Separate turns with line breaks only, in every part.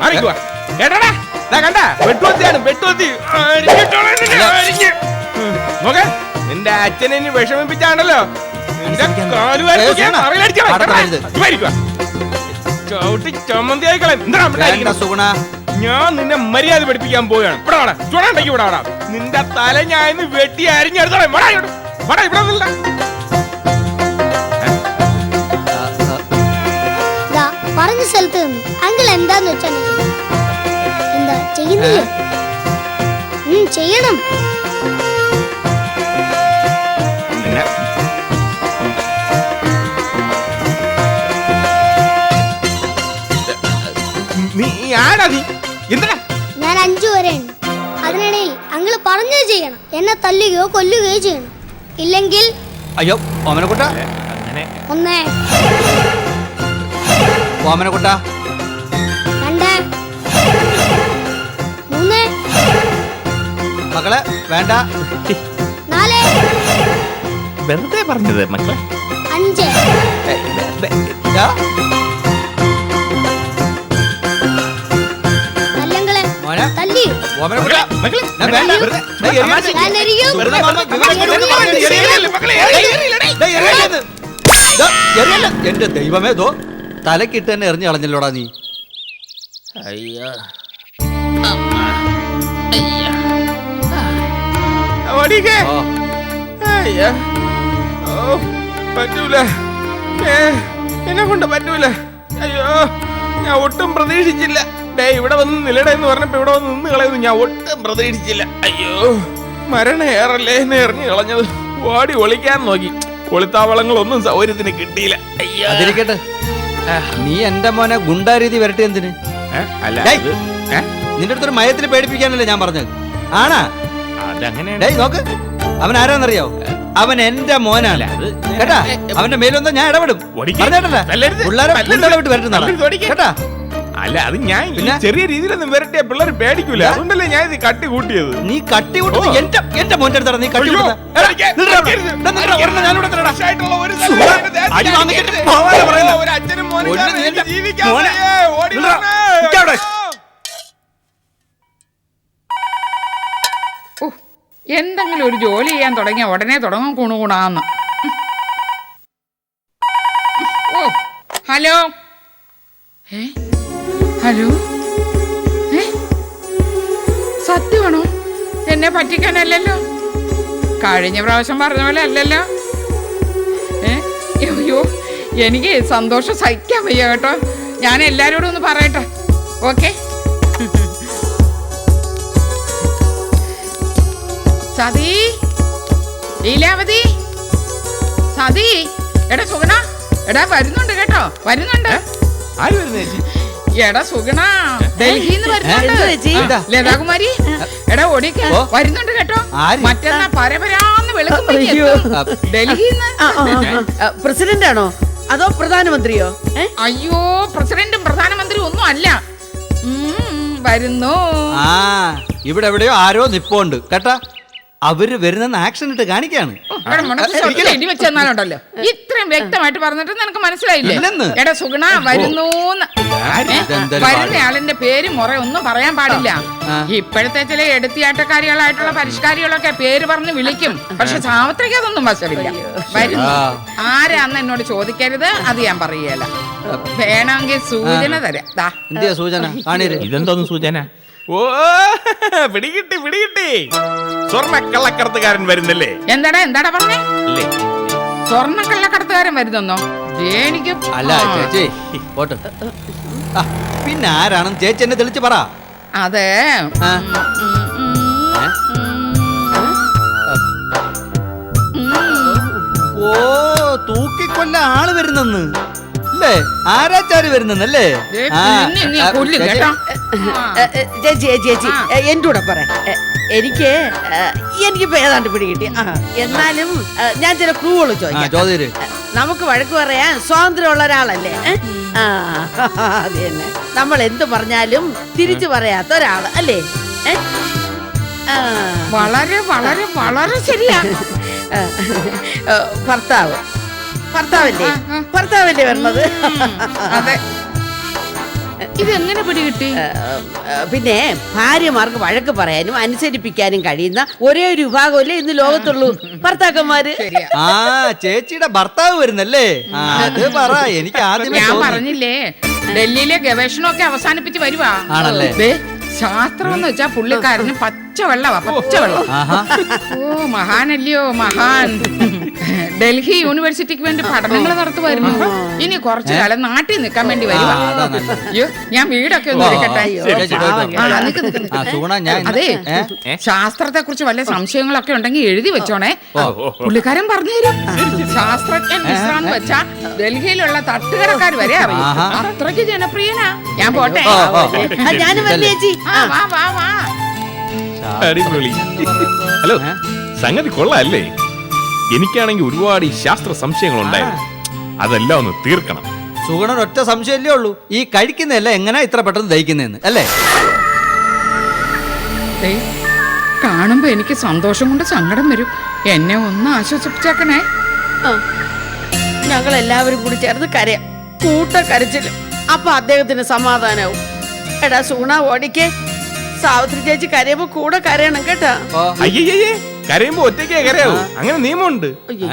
മാറിക്കുവാ. കേട്ടോടാ കണ്ട. വെട്ടുവത്തിയാണ് വെട്ടുവത്തി. നോക്ക് നിന്റെ അച്ഛനെ ഇനി വിഷമിപ്പിച്ചാണല്ലോ. നിന്റെ. ചവിട്ടി ചമ്മന്തി ആയിക്കളെ
സുഗുണ.
ഞാൻ നിന്നെ മര്യാദ പഠിപ്പിക്കാൻ പോവുകയാണ്. ഇവിടെ വാടാ ചുണണ്ടെങ്കിൽ ഇവിടെ വേണം നിന്റെ തല ഞാൻ വെട്ടി അരിഞ്ഞെടുത്തോളെ. ഇവിടെ.
ഇവിടെ പറഞ്ഞ സ്ഥലത്ത് നിന്ന്. അങ്കിൾ എന്താന്ന് വെച്ചാ എന്താ ചെയ്യുന്നില്ലേ? ചെയ്യണം.
നീ ആടാ നീ? എന്താ
ഞാൻ അഞ്ചു വരെ ഉണ്ട് അതിനിടയിൽ അങ്ങൾ പറഞ്ഞത് ചെയ്യണം. എന്നെ തല്ലുകയോ കൊല്ലുകയോ ചെയ്യണം. ഇല്ലെങ്കിൽ
അയ്യോ ഓമനക്കുട്ട.
അങ്ങനെ.
ഒന്ന്.
ഓമനക്കുട്ട
രണ്ട്. മൂന്ന്.
മക്കളെ വേണ്ട.
നാല്.
വെറുതെ പറഞ്ഞത് മക്കളെ.
അഞ്ച്.
ഏയ്, വെറുതെ.
ദാ,
തല്ലങ്കളെ.
മോനെ
തല്ലി.
ഓമനക്കുട്ട
മക്കളെ,
ഞാൻ വേണ്ട
വെറുതെ,
ദേ, എറിയരുത്.
എറിയും.
വെറുതെ വെറുതെ
മക്കളെ,
എറിയരുത്.
എറിയല്ലേ,
ദേ, എറിയരുത്. ദാ. എന്റെ ദൈവമേ ദോ. തലക്കിട്ട് തന്നെ എറിഞ്ഞു കളഞ്ഞല്ലോടാ നീ.
അയ്യോ. ഓടിക്കേ
ഓ
അയ്യോ. ഓ പറ്റൂല. ഏ എന്നെ കൊണ്ട് പറ്റൂല. അയ്യോ ഞാൻ ഒട്ടും പ്രതീക്ഷിച്ചില്ല. ഡേ ഇവിടെ വന്ന് നിലട എന്ന് പറഞ്ഞപ്പോ ഇവിടെ വന്ന് നിന്ന് കളയുന്നു. ഞാൻ ഒട്ടും പ്രതീക്ഷിച്ചില്ല. അയ്യോ മരണ ഏറല്ലേ എന്നെ എറിഞ്ഞു കളഞ്ഞത്. ഓടി ഒളിക്കാൻ നോക്കി. ഒളിത്താവളങ്ങളൊന്നും സൗകര്യത്തിന് കിട്ടിയില്ല. അയ്യോ.
അതിരിക്കട്ടെ. നീ എന്റെ മോനെ ഗുണ്ടാരീതി വരട്ടെ എന്തിന്?
അല്ല അത് ഏ?
നിന്റെ അടുത്തൊരു മയത്തിന് പേടിപ്പിക്കാനല്ലേ ഞാൻ പറഞ്ഞത്. ആണാ?
അതങ്ങനെയാണ്?
ഡേയ് നോക്ക്. അവൻ ആരാന്നറിയോ അവൻ എന്റെ മോനാണ്.
അത്
കേട്ടാ? അവന്റെ മേലൊന്നും ഞാൻ ഇടപെടും.
ഓടിക്ക്.
പറഞ്ഞേട്ടല്ലേ?
തല്ലരുത്.
പിള്ളേരെ
തല്ലരുത്.
പിള്ളേരെ വിട്ട് വരട്ടുന്നതാ
തല്ലരുത്, ഓടിക്ക്.
കേട്ടാ?
അല്ല അത് ഞാൻ ഈ
പിന്നെ?
ചെറിയ രീതിയിലൊന്നും വരട്ടെ പിള്ളേർ പേടിക്കൂല. അതുകൊണ്ടല്ലേ ഞാൻ ഇത് കട്ടി കൂട്ടിയത്.
നീ കട്ടി
ഓ.
എന്റെ എന്റെ മോന്റെ അടുത്താണ് നീ കട്ടി
അയ്യോ,
എന്തെങ്കിലും ഒരു ജോലി ചെയ്യാൻ തുടങ്ങിയ ഉടനെ തുടങ്ങും കുണുകുണാന്ന് ഓ ഹലോ. ഏ? ഹലോ? ഏ? സത്യമാണോ? എന്നെ പറ്റിക്കാനല്ലല്ലോ? കഴിഞ്ഞ പ്രാവശ്യം പറഞ്ഞ പോലെ അല്ലല്ലോ? ഏ? അയ്യോ എനിക്ക് സന്തോഷം സഹിക്കാൻ വയ്യ കേട്ടോ. ഞാൻ എല്ലാവരോടും ഒന്ന് പറയട്ടെ. ഓക്കെ? സതി? ലീലാവതി? സതി? എടാ സുഗണ. എടാ വരുന്നുണ്ട് കേട്ടോ. വരുന്നുണ്ട്? എടാ സുഗണ. ഡൽഹിന്ന് വരുന്നുണ്ട്? ലതാകുമാരി എടാ ഓടിക്ക. വരുന്നുണ്ട് കേട്ടോ.
ആര്?
മറ്റന്നാ പരപരാന്ന് വെളുക്കുമ്പോ ഡൽഹിന്ന്.
പ്രസിഡന്റ് ആണോ അതോ പ്രധാനമന്ത്രിയോ?
അയ്യോ പ്രസിഡന്റും പ്രധാനമന്ത്രിയും ഒന്നും അല്ല. വരുന്നു.
ആ ഇവിടെ എവിടെയോ ആരോ നിപ്പോണ്ട്. കേട്ടാ അവർ വരുന്ന ആക്ഷൻ ഇട്ട് കാണിക്കാണ്.
ഇത്രയും വ്യക്തമായിട്ട് പറഞ്ഞിട്ട് നിനക്ക് മനസ്സിലായില്ലേ? എടാ സുഗുണ വരുന്നൂന്ന്. വരുന്ന ആളിന്റെ പേര് മുറ ഒന്നും പറയാൻ പാടില്ല. ഇപ്പോഴത്തെ ചില എടുത്തിയാട്ടക്കാരികളായിട്ടുള്ള പരിഷ്കാരികളൊക്കെ പേര് പറഞ്ഞ് വിളിക്കും. പക്ഷെ സാവത്രിക്ക് അതൊന്നും വശമില്ല. വരുന്നു. ആരാന്ന് എന്നോട് ചോദിക്കരുത് അത് ഞാൻ പറയല വേണമെങ്കിൽ സൂചന തരാം.
സൂചന?
ഇതെന്തോന്ന് സൂചന? ഓ പിടികിട്ടി പിടികിട്ടി. സ്വർണ കള്ളക്കടത്തുകാരൻ വരുന്നല്ലേ?
എന്താടാ എന്താടാ പറഞ്ഞേ?
അല്ലേ
സ്വർണ കള്ളക്കടത്തുകാരൻ വരുന്നെന്നോ ജേണിക്കും
അല്ല ചേച്ചി പോട്ടെ ആ, പിന്നെ ആരാണെന്ന് ചേച്ചി എന്നെ തെളിച്ച് പറ
അതെ
ആ. ഏ? ഓ തൂക്കിക്കൊല്ല ആൾ വരുന്നെന്ന് അല്ലേ ആരാച്ചാര് വരുന്നല്ലേ
ദേ, പിന്നെ നീ കൊല്ലും കേട്ടോ ആ.
ചേച്ചി ചേച്ചി
ആ.
ഏ, കൂടെ പറ എനിക്ക് ഏ, എനിക്കിപ്പോ ഏതാണ്ട് പിടികിട്ടി ആ എന്നാലും ഞാൻ ചില ക്രൂകൾ
ആ
ചോദിക്കാം. നമുക്ക് വഴക്ക് പറയാൻ സ്വാതന്ത്ര്യമുള്ള ഒരാളല്ലേ? ആ അത് തന്നെ. നമ്മൾ എന്ത് പറഞ്ഞാലും തിരിച്ചു പറയാത്ത ഒരാൾ അല്ലേ? ആ.
വളരെ വളരെ വളരെ ശരിയാ.
ഭർത്താവ്. ഭർത്താവല്ലേ. ഭർത്താവല്ലേ വരണത്?
അതെ. ഇതെങ്ങനെ പിടികിട്ടി?
ആ, ആ, പിന്നെ ഭാര്യമാർക്ക് വഴക്ക് പറയാനും അനുസരിപ്പിക്കാനും കഴിയുന്ന ഒരേ ഒരു വിഭാഗമല്ലേ ഇന്ന് ലോകത്തുള്ളൂ. ഭർത്താക്കന്മാര്.
ആ ചേച്ചിയുടെ ഭർത്താവ് വരുന്നല്ലേ? അത് പറ എനിക്ക് ആദ്യം
ഞാൻ പറഞ്ഞില്ലേ ഡൽഹിയിലെ ഗവേഷണമൊക്കെ അവസാനിപ്പിച്ച് വരുവാ.
ആണല്ലേ?
ദേ, ശാസ്ത്രം എന്ന് വെച്ചാ പുള്ളിക്കാരന് പച്ചവെള്ളവാ പച്ചവെള്ളം.
ആഹാ.
ഓ മഹാനല്ലയോ മഹാൻ. ഡൽഹി യൂണിവേഴ്സിറ്റിക്ക് വേണ്ടി പഠനങ്ങൾ നടത്തുമായിരുന്നു. ഇനി കുറച്ചു കാലം നാട്ടിൽ നിൽക്കാൻ വേണ്ടി വരുവാ
നല്ലത്.
അയ്യോ ഞാൻ വീടൊക്കെ ഒന്ന് ഒരുക്കട്ടെ. ആ, നിക്ക്, നിക്ക്, നിക്ക്.
ആ സുഗുണ ഞാൻ ഇന്ന്-
അതെ
ഏ?
ശാസ്ത്രത്തെ കുറിച്ച് വല്ല സംശയങ്ങളൊക്കെ ഉണ്ടെങ്കിൽ എഴുതി വെച്ചോണേ. പുള്ളിക്കാരൻ പറഞ്ഞുതരും ശാസ്ത്രജ്ഞൻ മിശ്രാന്ന് വെച്ചാ ഡൽഹിയിലുള്ള തട്ടുകടക്കാർ വരെ അറിയും.
ആഹാ.
അത്രയ്ക്ക് ജനപ്രിയനാ. ഞാൻ പോട്ടെ.
ഓ, ഓ, ഓ.
ആ, ഞാനും വരണേ ചേച്ചി.
ആ, വാ വാ വാ.
അടിപൊളി. ഹലോ സംഗതി കൊള്ളാല്ലേ? എനിക്കാണെങ്കിൽ ഒരുപാട് ഈ ശാസ്ത്ര സംശയങ്ങൾ ഉണ്ടായിരുന്നു അതെല്ലാം ഒന്ന് തീർക്കണം.
സുഗുണൻ ഒറ്റ സംശയമല്ലേ ഉള്ളൂ? ഈ കഴിക്കുന്നതല്ല എങ്ങനെ ഇത്ര പെട്ടെന്ന് ദഹിക്കുന്നതെന്ന് അല്ലേ?
കാണുമ്പോ എനിക്ക് സന്തോഷം കൊണ്ട് സങ്കടം വരും. എന്നെ ഒന്ന് ആശ്വസിപ്പിച്ചേക്കണേ.
ഞങ്ങൾ എല്ലാവരും കൂടി ചേർന്ന് കരയാം. കൂട്ട കരച്ചിലും. അപ്പൊ അദ്ദേഹത്തിന് സമാധാനാവും. എടാ സൂണ ഓടിക്കേ. സാവിത്രി ചേച്ചി കരയുമ്പോ കൂടെ കരയണം കേട്ടാ.
കരയുമ്പോ ഒറ്റയ്ക്കേ കരയാവൂ. അങ്ങനെ നിയമമുണ്ട്.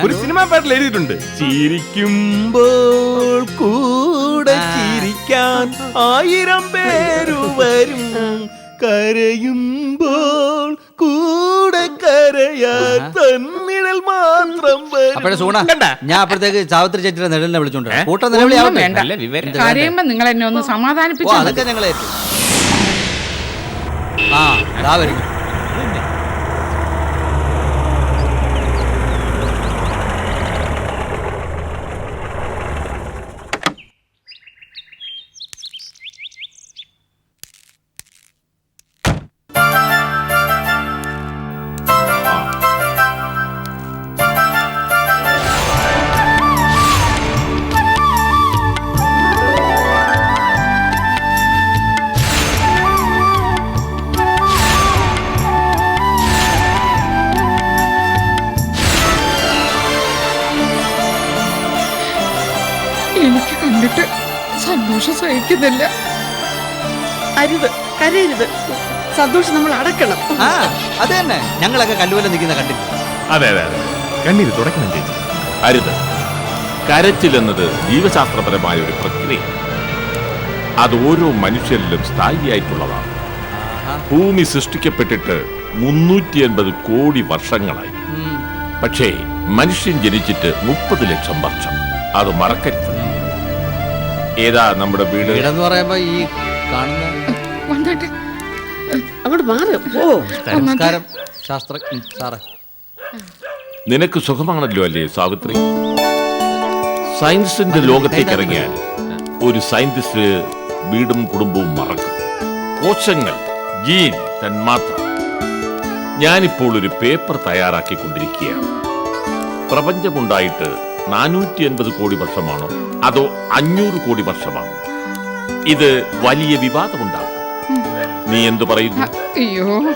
ഒരു സിനിമാ പാട്ടിൽ എഴുതിയിട്ടുണ്ട്. ചിരിക്കുമ്പോൾ കൂടെ ചിരിക്കാൻ ആയിരം പേരു വരും. കരയുമ്പോൾ കൂടെ കരയാൻ തന്നിഴൽ മാത്രം വരും.
അപ്പോഴേ
കണ്ട.
ഞാൻ അപ്പോഴത്തേക്ക് സാവിത്രി ചേച്ചിയുടെ നിഴലിനെ വിളിച്ചോണ്ട്. കൂട്ടം
ഒന്നും
നിലവിളിയാവട്ടെ
നല്ല വിവരം.
കരയുമ്പോ നിങ്ങൾ എന്നെ ഒന്ന്
ഓ
സമാധാനിപ്പിച്ചു?
അതൊക്കെ ഞങ്ങളെ ആ ദാ വരും
കണ്ടിട്ട് സന്തോഷം സഹിക്കുന്നില്ല.
അരുത് കരയരുത്. സന്തോഷം നമ്മൾ അടക്കണം.
ആ അത് തന്നെ. ഞങ്ങളൊക്കെ കല്ലുവല്ല നിൽക്കുന്ന കണ്ടില്ല?
അതെ അതെ അതെ. കണ്ണീര് തുടക്കണം ചേച്ചി. അരുത്. കരച്ചിലെന്നത് ജീവശാസ്ത്രപരമായ ഒരു പ്രക്രിയ. അത് ഓരോ മനുഷ്യരിലും സ്ഥായിയായിട്ടുള്ളതാണ്. ഭൂമി സൃഷ്ടിക്കപ്പെട്ടിട്ട് മുന്നൂറ്റി എൺപത് കോടി വർഷങ്ങളായി. പക്ഷേ മനുഷ്യൻ ജനിച്ചിട്ട് മുപ്പത് ലക്ഷം വർഷം. അത് മറക്കരുത്. ഏതാ നമ്മുടെ വീട്?
വീടെന്ന് പറയുമ്പോ ഈ കാണുന്ന
വന്നിട്ട്.
അങ്ങോട്ട് മാറ്. ഓ
നമസ്കാരം. ശാസ്ത്രജ്ഞൻ സാറേ.
നിനക്ക് സുഖമാണല്ലോ അല്ലേ സാവിത്രി? സയൻസിന്റെ ലോകത്തേക്ക് ഇറങ്ങിയാൽ ഒരു സയന്റിസ്റ്റ് വീടും കുടുംബവും മറക്കും. കോശങ്ങൾ ജീൻ തന്മാത്ര. ഞാനിപ്പോൾ ഒരു പേപ്പർ തയ്യാറാക്കിക്കൊണ്ടിരിക്കുകയാണ്. പ്രപഞ്ചമുണ്ടായിട്ട് നാനൂറ്റി എൺപത് കോടി വർഷമാണോ? അതോ അഞ്ഞൂറ് കോടി വർഷമാണോ? ഇത് വലിയ വിവാദമുണ്ടാകും നീ എന്തു പറയുന്നു?
അയ്യോ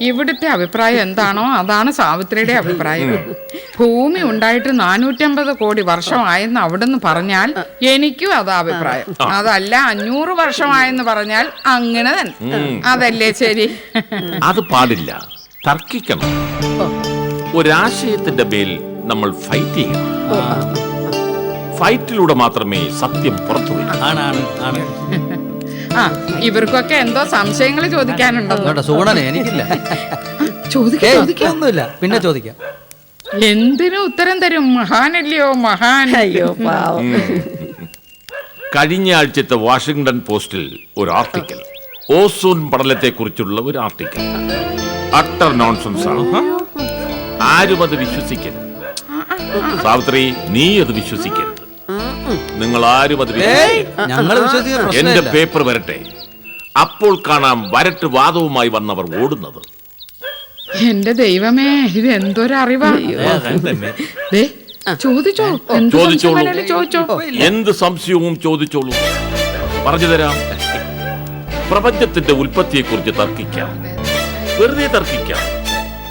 ഇവിടുത്തെ അഭിപ്രായം എന്താണോ അതാണ് സാവിത്രിയുടെ അഭിപ്രായം. ഭൂമി ഉണ്ടായിട്ട് നാനൂറ്റമ്പത് കോടി വർഷമായെന്ന് അവിടുന്ന് പറഞ്ഞാൽ എനിക്കും അതാ അഭിപ്രായം. അതല്ല അഞ്ഞൂറ് വർഷമായെന്ന് പറഞ്ഞാൽ അങ്ങനെ തന്നെ. അതല്ലേ ശരി?
അത് പാടില്ല. തർക്കിക്കണം. ഒരാശയത്തിന്റെ മേൽ നമ്മൾ ഫൈറ്റ് ചെയ്യണം. ഫൈറ്റിലൂടെ മാത്രമേ സത്യം പുറത്തു വരൂ.
ആണാണ് ആണ്
ആ ഇവർക്കൊക്കെ എന്തോ സംശയങ്ങൾ ചോദിക്കാനുണ്ടോ?
കേട്ടോ സൂണനെ എനിക്കില്ല.
ചോദിക്ക
ഏയ്
ചോദിക്ക.
ഒന്നുമില്ല. പിന്നെ ചോദിക്കാം.
എന്തിനു ഉത്തരം തരും? മഹാനല്ലയോ മഹാൻ?
അയ്യോ പാവം.
കഴിഞ്ഞ ആഴ്ചത്തെ വാഷിംഗ്ടൺ പോസ്റ്റിൽ ഒരു ആർട്ടിക്കൽ. ഓസോൺ പടലത്തെ കുറിച്ചുള്ള ഒരു ആർട്ടിക്കൽ. അട്ടർ നോൺസെൻസ് ആണ് ആരും അത് വിശ്വസിക്കരുത്. സാവിത്രി നീ അത് വിശ്വസിക്കരുത്. നിങ്ങൾ ആരും അത് വിശ്വസിക്കരുത്
ഞങ്ങൾ വിശ്വസിക്കുന്ന
എന്റെ
പ്രശ്നമില്ല.
പേപ്പർ വരട്ടെ. അപ്പോൾ കാണാം വരട്ട് വാദവുമായി വന്നവർ ഓടുന്നത്.
എന്റെ ദൈവമേ ഇത് എന്തൊരറിവാ ദേ, ചോദിച്ചോ? എന്ത്
ചോദിച്ചോളൂ.
ചോദിച്ചോ.
എന്ത് സംശയവും ചോദിച്ചോളൂ. പറഞ്ഞു തരാം. പ്രപഞ്ചത്തിന്റെ ഉൽപ്പത്തിയെക്കുറിച്ച് തർക്കിക്കാം. വെറുതെ തർക്കിക്കാം.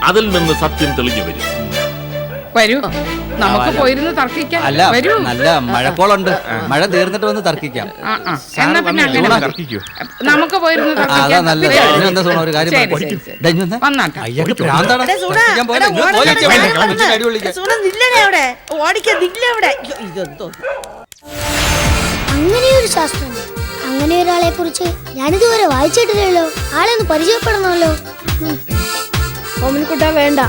അതിൽ നിന്ന് സത്യം തെളിഞ്ഞു വരും.
വരൂ. നമുക്ക് പോയിരുന്ന് തർക്കിക്കാം.
അല്ല
വരൂ.
നല്ല മഴക്കോളുണ്ട്. മഴ തീർന്നിട്ട് വന്ന് തർക്കിക്കാം.
ആ, ആ. എന്നാ പിന്നെ അങ്ങനെ
സൂണ
മതി. നമുക്ക് പോയിരുന്ന്
അതാ
തർക്കിക്കാം.
എന്താ സോണ? ഒരു കാര്യം
ശരി,
പറയാം.
ശരി, ശരി.
ദേ, ഇങ്ങ് വന്നേ.
വന്നാട്ടെ.
അയ്യക്ക് ഭ്രാന്താടാ.
എടാ, സൂണ,
തർക്കിക്കാൻ പോലെ
എടാ,
ഇങ്ങ്
ഓടി
പോയി,
കളി,
വേണ്ട,
ഓടി
അടി വിളിക്കാം.
സൂണ, നില്ലെടേ അവിടെ. ഓടിക്ക നില്ല അവിടെ. അയ്യോ, ഇതെന്തോ?
അങ്ങനെയൊരു ശാസ്ത്രം. അങ്ങനെ ഒരാളെ കുറിച്ച് ഞാനിതുവരെ വായിച്ചിട്ടില്ലല്ലോ. ആളെ ഒന്ന് പരിചയപ്പെടണമല്ലോ.
വേണ്ട.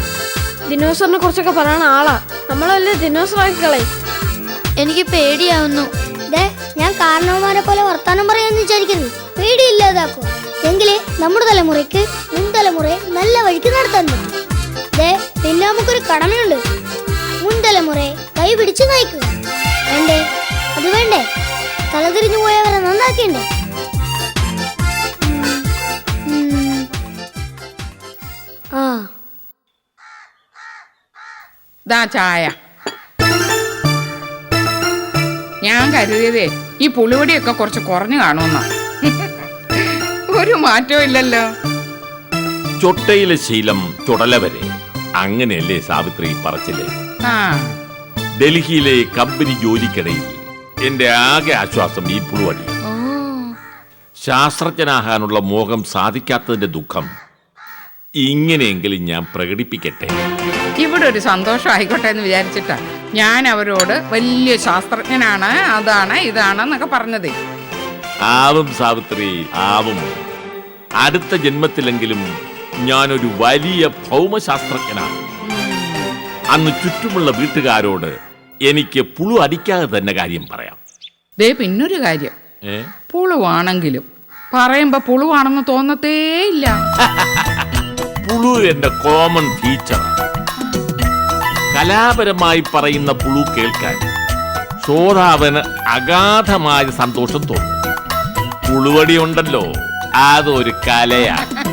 ദിനോസറിനെ കുറിച്ചൊക്കെ പറയണ ആളാ. നമ്മളല്ലേ ദിനോസറാക്കി കളയും
എനിക്ക് പേടിയാവുന്നു. ദേ ഞാൻ കാരണവന്മാരെ പോലെ വർത്താനം പറയാന്ന് വിചാരിക്കുന്നു. പേടിയില്ലാതാക്കും എങ്കിലേ നമ്മുടെ തലമുറയ്ക്ക് മുൻ തലമുറയെ നല്ല വഴിക്ക് നടത്താൻ പറ്റും. ദേ പിന്നെ നമുക്കൊരു കടമയുണ്ട്. മുൻ തലമുറയെ കൈ പിടിച്ച് നയിക്കുക. വേണ്ടേ? അത് വേണ്ടേ? തലതിരിഞ്ഞു പോയവരെ നന്നാക്കേണ്ടേ. ആ.
ദാ ചായ. ഞാൻ കരുതിയതേ ഈ പുളിവടിയൊക്കെ കുറച്ച് കുറഞ്ഞു കാണുമെന്ന. ഒരു മാറ്റവും ഇല്ലല്ലോ.
ചൊട്ടയിലെ ശീലം ചുടലവരെ അങ്ങനെയല്ലേ സാവിത്രി പറച്ചില്ലേ
ആ.
ഡൽഹിയിലെ കമ്പനി ജോലിക്കിടയിൽ എന്റെ ആകെ ആശ്വാസം ഈ പുളുവടി.
ഓ.
ശാസ്ത്രജ്ഞനാകാനുള്ള മോഹം സാധിക്കാത്തതിന്റെ ദുഃഖം ഇങ്ങനെയെങ്കിലും ഞാൻ പ്രകടിപ്പിക്കട്ടെ.
ഇവിടെ ഒരു സന്തോഷം ആയിക്കോട്ടെ എന്ന് വിചാരിച്ചിട്ടാ. ഞാൻ അവരോട് വലിയ ശാസ്ത്രജ്ഞനാണ് അതാണ് ഇതാണ് എന്നൊക്കെ പറഞ്ഞത്.
ആവും സാവിത്രി ആവും. അടുത്ത ജന്മത്തിലെങ്കിലും ഞാനൊരു വലിയ ഭൗമശാസ്ത്രജ്ഞനാണ്. അന്ന് ചുറ്റുമുള്ള വീട്ടുകാരോട് എനിക്ക് പുളു അടിക്കാതെ തന്നെ കാര്യം പറയാം.
ദേ പിന്നൊരു കാര്യം.
ഏ?
പുളുവാണെങ്കിലും പറയുമ്പോ പുളുവാണെന്ന് തോന്നത്തേ ഇല്ല
പുളു എന്റെ കോമൺ ഫീച്ചർ കലാപരമായി പറയുന്ന പുളു കേൾക്കാൻ ശ്രോതാവിന് അഗാധമായ സന്തോഷം തോന്നും. പുളുവടി ഉണ്ടല്ലോ അതൊരു കലയാണ്.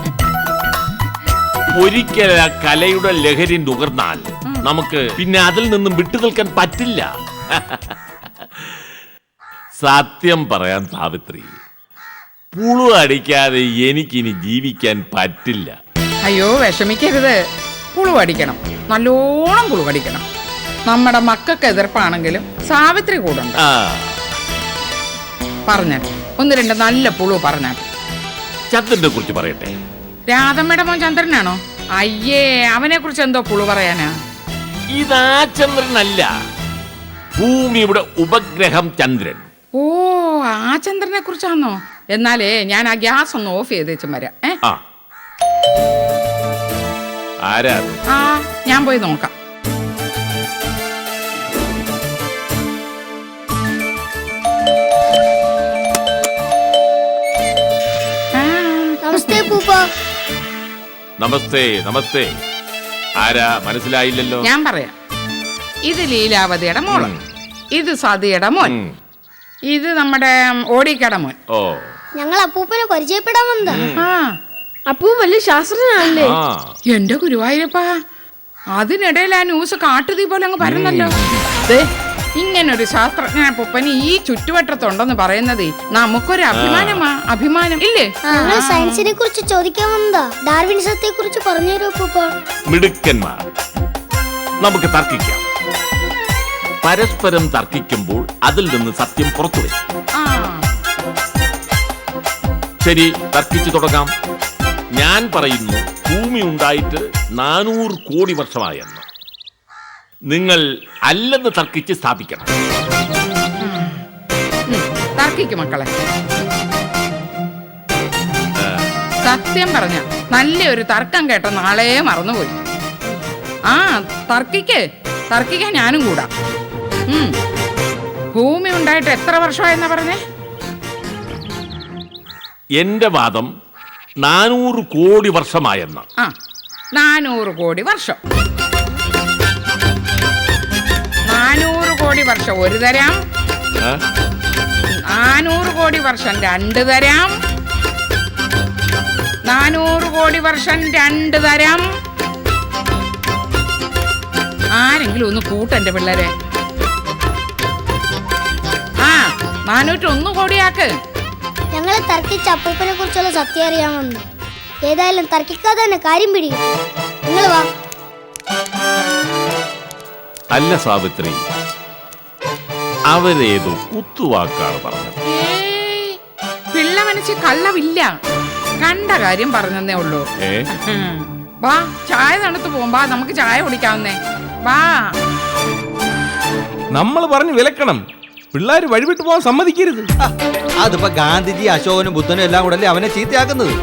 ഒരിക്കൽ ആ കലയുടെ ലഹരി നുകർന്നാൽ നമുക്ക് പിന്നെ അതിൽ നിന്നും വിട്ടു നിൽക്കാൻ പറ്റില്ല. സത്യം പറയാൻ സാവിത്രി പുളു അടിക്കാതെ എനിക്കിനി ജീവിക്കാൻ പറ്റില്ല.
അയ്യോ വിഷമിക്കരുത്. പുളുവടിക്കണം നല്ലോണം പുളുവടിക്കണം നമ്മുടെ മക്കൾക്ക് എതിർപ്പാണെങ്കിലും സാവിത്രി കൂടുണ്ട്.
ആ.
പറഞ്ഞാട്ടെ ഒന്ന് രണ്ട് നല്ല പുളു പറഞ്ഞാട്ടെ
ചന്ദ്രനെ കുറിച്ച് പറയട്ടെ.
രാധമ്മയുടെ മോൻ ചന്ദ്രനാണോ? അയ്യേ അവനെ കുറിച്ച് എന്തോ പുളു പറയാനാ?
ഇതാ ചന്ദ്രനല്ല. ഭൂമിയുടെ ഉപഗ്രഹം ചന്ദ്രൻ.
ഓ ആ ചന്ദ്രനെ കുറിച്ചാണോ എന്നാലേ ഞാൻ ആ ഗ്യാസ് ഒന്ന് ഓഫ് ചെയ്ത് വെച്ചും വരാം. ഏ?
ആ. ആരാ?
ആ ഞാൻ പോയി നോക്കാം.
നമസ്തേ പൂപ്പ.
നമസ്തേ നമസ്തേ. ആരാ? മനസ്സിലായില്ലല്ലോ.
ഞാൻ പറയാം. ഇത് ലീലാവതിയുടെ മോൾ.
ഉം.
ഇത് സതിയുടെ മോൻ. ഇത് നമ്മുടെ ഓടിക്കട മോൻ.
ഓ.
ഞങ്ങൾ അപ്പൂപ്പനെ പരിചയപ്പെടാൻ വന്നതാ.
ആ.
അപ്പവും വലിയ ശാസ്ത്രജ്ഞനല്ലേ
ആ.
എന്റെ ഗുരുവായൂരപ്പാ അതിനിടയിൽ ആ ന്യൂസ് കാട്ടുതീ പോലെ അങ്ങ് പരന്നല്ലോ. ദേ, ഇങ്ങനൊരു ശാസ്ത്രജ്ഞ പൊപ്പന് ഈ ചുറ്റുവട്ടത്തുണ്ടെന്ന് പറയുന്നതേ നമുക്കൊരു അഭിമാനമാ അഭിമാനം. ഇല്ലേ?
ഞങ്ങൾ സയൻസിനെ കുറിച്ച് ചോദിക്കാൻ വന്നതാ ഡാർവിനിസത്തെ കുറിച്ച് പറഞ്ഞു തരൂ അപ്പൂപ്പ?
മിടുക്കന്മാർ നമുക്ക് തർക്കിക്കാം. പരസ്പരം തർക്കിക്കുമ്പോൾ അതിൽ നിന്ന് സത്യം പുറത്തു വരും
ആ.
ശരി തർക്കിച്ചു തുടങ്ങാം. ഞാൻ പറയുന്നു ഭൂമി ഉണ്ടായിട്ട് നാനൂറ് കോടി വർഷമായെന്ന്. നിങ്ങൾ അല്ലെന്ന് തർക്കിച്ച് സ്ഥാപിക്കണം.
മക്കളെ. സത്യം പറഞ്ഞ നല്ലൊരു തർക്കം കേട്ട നാളെ മറന്നുപോയി. ആ തർക്കിക്ക് തർക്കിക്കാൻ ഞാനും കൂടാ. ഭൂമി ഉണ്ടായിട്ട് എത്ര വർഷമായെന്നാ പറഞ്ഞേ?
എന്റെ വാദം നാനൂറ് കോടി വർഷമായെന്ന്.
ആ നാനൂറ് കോടി വർഷം. നാനൂറ് കോടി വർഷം ഒരു തരാം.
ഏ?
നാനൂറ് കോടി വർഷം രണ്ട് തരാം. നാനൂറ് കോടി വർഷം രണ്ട് തരാം. ആരെങ്കിലും ഒന്ന് കൂട്ടെന്റെ പിള്ളേരെ. ആ നാനൂറ്റൊന്ന് കോടിയാക്ക്.
ഞങ്ങളെ തർക്കിച്ച അപ്പൂപ്പനെ കുറിച്ചുള്ള സത്യം അറിയാൻ വന്നു. ഏതായാലും തർക്കിക്കാതെ തന്നെ കാര്യം പിടിക്കും നിങ്ങൾ വാ.
അല്ല സാവിത്രി അവരേതോ കുത്തുവാക്കാണ് പറഞ്ഞത്.
ഏയ്, പിള്ള മനസ്സിൽ കള്ളവില്ല. കണ്ട കാര്യം പറഞ്ഞതേ ഉള്ളൂ.
ഏ.
വാ ചായ തണുത്ത് പോകുമ്പോ നമുക്ക് ചായ കുടിക്കാവുന്നേ. വാ.
നമ്മൾ പറഞ്ഞു വിലക്കണം. പിള്ളേർ വഴിവിട്ട് പോകാൻ സമ്മതിക്കരുത്.
അതിപ്പോ ഗാന്ധിജി അശോകനും ബുദ്ധനും എല്ലാം കൂടെ അല്ലേ അവനെ ചീത്തയാക്കുന്നത്?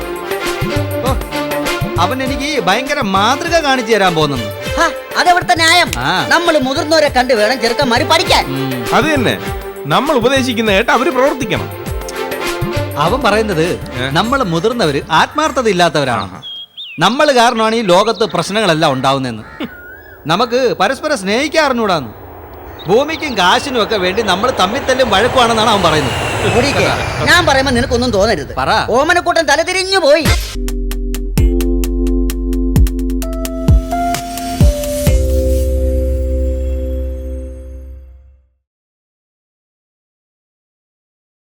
അവൻ എനിക്ക് ഭയങ്കര മാതൃക കാണിച്ചു തരാൻ പോകുന്നു
അതെവിടുത്തെ ന്യായം. നമ്മൾ മുതിർന്നവരെ കണ്ടു വേണം ചെറുക്കന്മാര് പഠിക്കാൻ.
അത് തന്നെ. നമ്മൾ ഉപദേശിക്കുന്ന കേട്ട് അവർ പ്രവർത്തിക്കണം.
അവൻ പറയുന്നത് നമ്മൾ മുതിർന്നവര് ആത്മാർത്ഥത ഇല്ലാത്തവരാണ്. നമ്മൾ കാരണമാണ് ഈ ലോകത്ത് പ്രശ്നങ്ങളെല്ലാം ഉണ്ടാവുന്നതെന്ന്. നമുക്ക് പരസ്പരം സ്നേഹിക്കാറിഞ്ഞൂടാന്ന് ഭൂമിക്കും കാശിനും ഒക്കെ വേണ്ടി നമ്മൾ തമ്മിൽ തല്ലും വഴക്കുവാണെന്നാണ് അവൻ പറയുന്നത്.
ഞാൻ പറയുമ്പോ നിനക്കൊന്നും തോന്നരുത്.
പറ.
ഓമനക്കൂട്ടൻ തലതിരിഞ്ഞു പോയി.